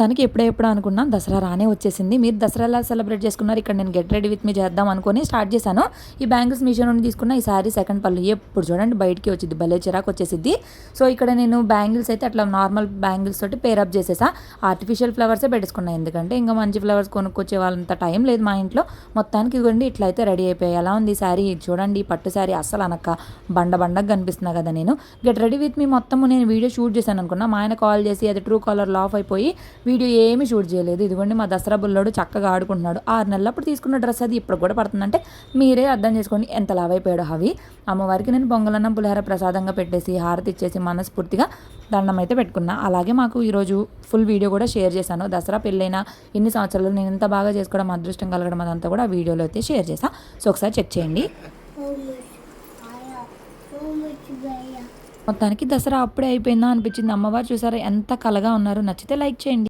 తనకి ఎప్పుడెప్పుడు అనుకున్నా దసరా రానే వచ్చేసింది. మీరు దసరా ఎలా సెలబ్రేట్ చేసుకున్నారు? ఇక్కడ నేను గెట్ రెడీ విత్ మీ చేద్దాం అనుకుని స్టార్ట్ చేశాను. ఈ బ్యాంగిల్స్ మీషో నుండి తీసుకున్న ఈ సారీ సెకండ్ పళ్ళు ఎప్పుడు చూడండి బయటికి వచ్చింది భలే చిరాకు వచ్చేసింది సో ఇక్కడ నేను బ్యాంగిల్స్ అయితే అట్లా నార్మల్ బ్యాంగిల్స్ తోటి పేరప్ చేసేసా. ఆర్టిఫిషియల్ ఫ్లవర్సే పెట్టుకున్నాను ఎందుకంటే ఇంకా మంచి ఫ్లవర్స్ కొనుక్కొచ్చే వాళ్ళంత టైం లేదు మా ఇంట్లో. మొత్తానికి ఇవ్వండి ఇట్లా అయితే రెడీ అయిపోయాయి. ఎలా ఉంది ఈ శారీ చూడండి ఈ పట్టు శారీ అస్సలు అనక్క బండ బండగా కనిపిస్తున్నా కదా నేను. గెట్ రెడీ విత్ మీ మొత్తము నేను వీడియో షూట్ చేశాను అనుకున్నా. మా ఆయన కాల్ చేసి అది ట్రూ కాలర్ ఆఫ్ అయిపోయి వీడియో ఏమీ షూట్ చేయలేదు. ఇదిగోండి మా దసరా బుల్లోడు చక్కగా ఆడుకుంటున్నాడు. ఆరు నెలలప్పుడు తీసుకున్న డ్రెస్ అది ఇప్పుడు కూడా పడుతుందంటే మీరే అర్థం చేసుకోండి ఎంత లావైపోయాడు హవి. అమ్మవారికి నేను పొంగలన్నం పులిహార ప్రసాదంగా పెట్టేసి హారతి ఇచ్చేసి మనస్ఫూర్తిగా దండం అయితే పెట్టుకున్నా. అలాగే మాకు ఈరోజు ఫుల్ వీడియో కూడా షేర్ చేశాను. దసరా పెళ్ళైన ఎన్ని సంవత్సరాలు నేను ఎంత బాగా చేసుకోవడం అదృష్టం కలగడం అదంతా కూడా ఆ వీడియోలో అయితే షేర్ చేసా సో ఒకసారి చెక్ చేయండి. మొత్తానికి దసరా అప్పుడే అయిపోయిందా అనిపించింది. అమ్మవారు చూసారా ఎంత కలగా ఉన్నారు. నచ్చితే లైక్ చేయండి.